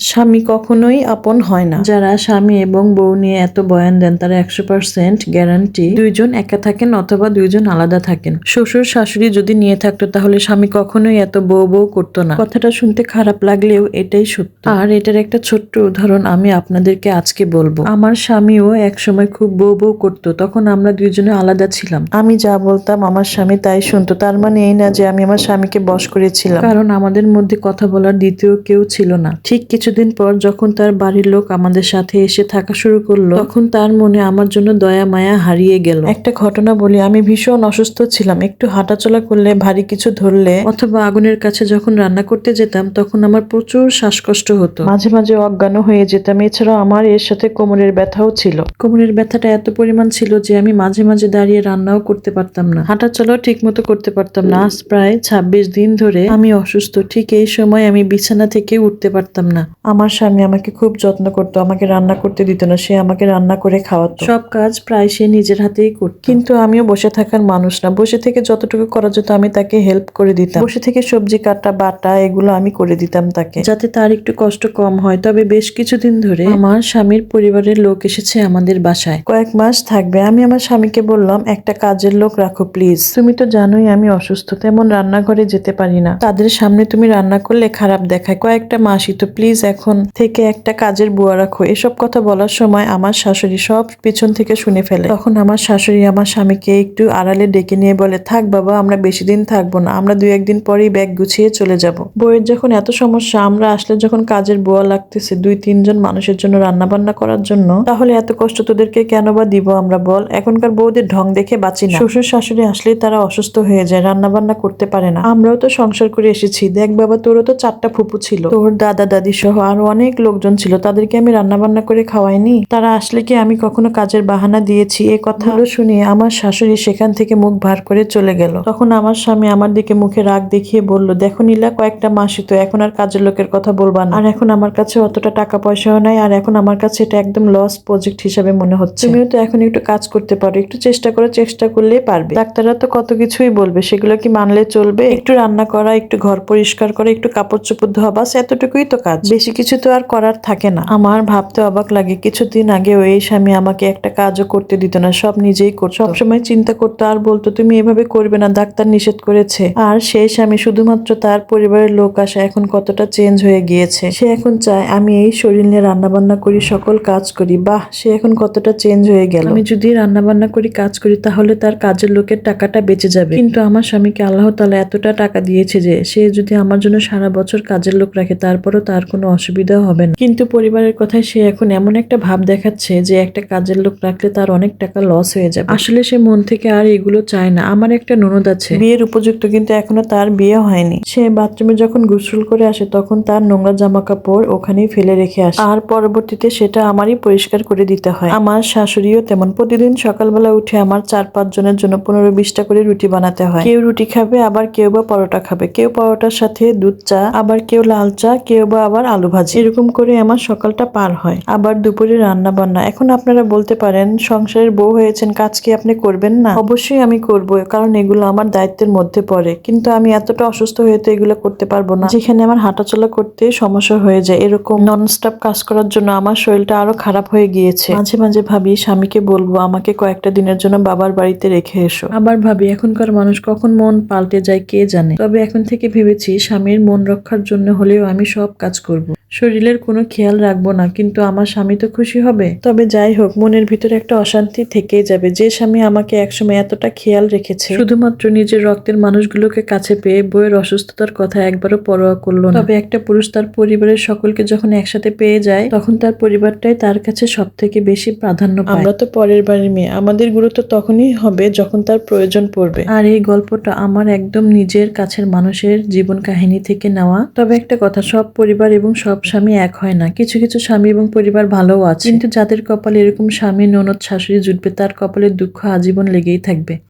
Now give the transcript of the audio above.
স্বামী কখনোই আপন হয় না। যারা স্বামী এবং বউ নিয়ে এত বয়ান দেন, তারা একশো পার্সেন্ট গ্যারান্টি দুইজন একা থাকেন অথবা দুইজন আলাদা থাকেন। শ্বশুর, শাশুড়ি যদি নিয়ে থাকতো, তাহলে স্বামী কখনোই এত বউ বউ করতো না। কথাটা শুনতে খারাপ লাগলেও এটাই সত্য। আর এটার একটা ছোট্ট উদাহরণ আমি আপনাদেরকে আজকে বলব। আমার স্বামীও এক সময় খুব বউ বউ করতো, তখন আমরা দুইজনে আলাদা ছিলাম। আমি যা বলতাম আমার স্বামী তাই শুনতো, তার মানে এই না যে আমি আমার স্বামীকে বস করেছিলাম। কারণ আমাদের মধ্যে কথা বলার দ্বিতীয় কেউ ছিল না। ঠিক কিছুদিন পর যখন তার বাড়ির লোক আমাদের সাথে এসে থাকা শুরু করল, তখন তার মনে আমার জন্য দয়া, মায়া হারিয়ে গেল। একটা ঘটনা বলি, আমি ভীষণ অসুস্থ ছিলাম। একটু হাঁটাচলা করলে, ভারী কিছু ধরলে, অথবা আগুনের কাছে যখন রান্না করতে যেতাম, তখন আমার প্রচুর শ্বাসকষ্ট হতো। মাঝে মাঝে অজ্ঞান হয়ে যেতাম, এছাড়াও আমার এর সাথে কোমরের ব্যথাও ছিল। কোমরের ব্যথাটা এত পরিমাণ ছিল যে আমি মাঝে মাঝে দাঁড়িয়ে রান্নাও করতে পারতাম না। হাঁটাচলাও ঠিক মতো করতে পারতাম না। আজ প্রায় ছাব্বিশ দিন ধরে আমি অসুস্থ। ঠিক এই সময় আমি বিছানা থেকে উঠতে পারতাম না। আমার স্বামী আমাকে খুব যত্ন করতো আমাকে রান্না করতে দিত না সে আমাকে রান্না করে খাওয়াতো। সব কাজ প্রায় সে নিজের হাতেই করত। কিন্তু আমিও বসে থাকার মানুষ না বসে থেকে যতটুকু করা যেত আমি তাকে হেল্প করে দিতাম। বসে থেকে সবজি কাটা বাটা এগুলো আমি করে দিতাম তাকে। যাতে তার একটু কষ্ট কম হয় তবে বেশ কিছুদিন ধরে আমার স্বামীর পরিবারের লোক এসেছে আমাদের বাসায়। কয়েক মাস থাকবে আমি আমার স্বামীকে বললাম একটা কাজের লোক রাখো প্লিজ তুমি তো জানোই আমি অসুস্থ তেমন রান্নাঘরে যেতে পারি না। তাদের সামনে তুমি রান্না করলে খারাপ দেখায়। কয়েকটা মাসই তো প্লিজ এখন থেকে একটা কাজের বুয়া রাখো। এসব কথা বলার সময় আমার শাশুড়ি সব পিছন থেকে শুনে ফেলে। তখন আমার শাশুড়ি আমার স্বামীকে একটু আড়ালে ডেকে নিয়ে বলে, থাক বাবা, আমরা বেশি দিন থাকব না, আমরা দুই একদিন পরেই ব্যাগ গুছিয়ে চলে যাব। বইয়ের যখন এত সমস্যা, আমরা আসলে যখন কাজের বুয়া লাগতেছে দুই, তিনজন মানুষের জন্য রান্না বান্না করার জন্য, তাহলে এত কষ্ট তোদেরকে কেন বা দিব আমরা বল? এখনকার বউদের ঢং দেখে বাঁচি না। শ্বশুর শাশুড়ি আসলেই তারা অসুস্থ হয়ে যায় রান্না বান্না করতে পারে না। আমরাও তো সংসার করে এসেছি। দেখ বাবা, তোরও তো চারটা ফুপু ছিল। তোর দাদা, দাদি সহ আরও অনেক লোকজন ছিল, তাদেরকে আমি রান্না বান্না করে খাওয়াইনি। তারা আসলে কি আমি কখনো কাজের বাহানা দিয়েছি? এই কথাগুলো শুনে আমার শাশুড়ি সেখান থেকে মুখ ভার করে চলে গেল। তখন আমার স্বামী আমার দিকে মুখে রাগ দেখিয়ে বলল, দেখো নীলা, কয়েকটা মাসই তো এখন আর কাজের লোকের কথা বলবা না। আর এখন আমার কাছে অতটা টাকা পয়সাও নাই, আর এখন আমার কাছে এটা একদম লস প্রজেক্ট হিসাবে মনে হচ্ছে। তুমিও তো এখন একটু কাজ করতে পারো, একটু চেষ্টা করে, চেষ্টা করলেই পারবে। ডাক্তাররা তো কত কিছুই বলবে, সেগুলো কি মানলে চলবে? একটু রান্না করা, একটু ঘর পরিষ্কার করা, একটু কাপড় চোপড় ধোয়া, বাস এতটুকুই তো কাজ। বেশি কিছু তো আর করার থাকে না। আমার ভাবতে অবাক লাগে, কিছুদিন আগে ওই স্বামী আমাকে একটা কাজও করতে দিত না, সব নিজেই করতো। সবসময় চিন্তা করতো, আর বলতো, তুমি এভাবে করবে না, ডাক্তার নিষেধ করেছে। আর সেই স্বামী শুধুমাত্র তার পরিবারের লোক আসা এখন কতটা চেঞ্জ হয়ে গিয়েছে। সে এখন চায়, আমি এই শরীর নিয়ে রান্না বান্না করি, সকল কাজ করি। বাহ, সে এখন কতটা চেঞ্জ হয়ে গেল। আমি যদি রান্না বান্না করি, কাজ করি, তাহলে তার কাজের লোকের টাকাটা বেঁচে যাবে। কিন্তু আমার স্বামীকে আল্লাহ তালা এতটা টাকা দিয়েছে যে, সে যদি আমার জন্য সারা বছর কাজের লোক রাখে, তারপরও তার কোনো অসুবিধা হবে না। কিন্তু পরিবারের কথায় সে এখন এমন একটা ভাব দেখাচ্ছে যে একটা কাজের লোক রাখলে তার অনেক টাকা লস হয়ে যাবে। আসলে সে মন থেকে আর এগুলো চায় না। আমার একটা ননদ আছে। বিয়ের উপযুক্ত কিন্তু এখনও তার বিয়ে হয়নি। সে বাথরুমে যখন গোসল করে আসে তখন তার নোংরা জামা কাপড় ওখানেই ফেলে রেখে আসে। আর পরবর্তীতে সেটা আমারই পরিষ্কার করে দিতে হয়। আমার শাশুড়িও তেমন। প্রতিদিন সকালবেলা উঠে আমার চার পাঁচ জনের জন্য পনেরো বিশটা করে রুটি বানাতে হয়। কেউ রুটি খাবে, আবার কেউ বা পরোটা খাবে। কেউ পরোটার সাথে দুধ চা, আবার কেউ লাল চা, কেউ বা আবার আলু ভাজি এরকম করে আমার সকালটা পার হয়। আবার দুপুরে রান্না বান্না। এখন আপনারা বলতে পারেন, সংসারের বউ হয়েছেন, কাজ কি আপনি করবেন না? অবশ্যই আমি করব, কারণ এগুলো আমার দায়িত্বের মধ্যে পড়ে। কিন্তু আমি এতটা অসুস্থ হয়ে তো এগুলো করতে পারব না। যেখানে আমার হাঁটাচলা করতে সমস্যা হয়ে যায়, এরকম নন স্টপ কাজ করার জন্য আমার শরীরটা আরও খারাপ হয়ে গিয়েছে। মাঝে মাঝে ভাবি, স্বামীকে বলব, আমাকে কয়েকটা দিনের জন্য বাবার বাড়িতে রেখে এসো। আবার ভাবি, এখনকার মানুষ কখন মন পাল্টে যায় কে জানে? তবে এখন থেকে ভেবেছি, স্বামীর মন রক্ষার জন্য হলেও আমি সব কাজ করব। শরীরের কোনো খেয়াল রাখব না, কিন্তু আমার স্বামী তো খুশি হবে। তবে যাই হোক, মনের ভিতরে একটা অশান্তি থেকেই যাবে। যে স্বামী আমাকে একসময় এতটা খেয়াল রেখেছে, শুধুমাত্র নিজের রক্তের মানুষগুলোকে কাছে পেয়ে বইয়ের অসুস্থতার কথা একবারও পরোয়া করল তবে একটা পুরুষ তার পরিবারের সকলকে যখন একসাথে পেয়ে যায়, তখন তার পরিবারটাই তার কাছে সব থেকে বেশি প্রাধান্য আমরা তো পরের বাড়ির মেয়ে, আমাদের গুরুত্ব তখনই হবে যখন তার প্রয়োজন পড়বে। আর এই গল্পটা আমার একদম নিজের কাছের মানুষের জীবন কাহিনী থেকে নেওয়া। তবে একটা কথা, সব পরিবার এবং সব স্বামী এক হয় না। কিছু কিছু স্বামী এবং পরিবার ভালোও আছে। কিন্তু যাদের কপালে এরকম স্বামী, ননদ, শাশুড়ি জুটবে, তার কপালে দুঃখ আজীবন লেগেই থাকবে।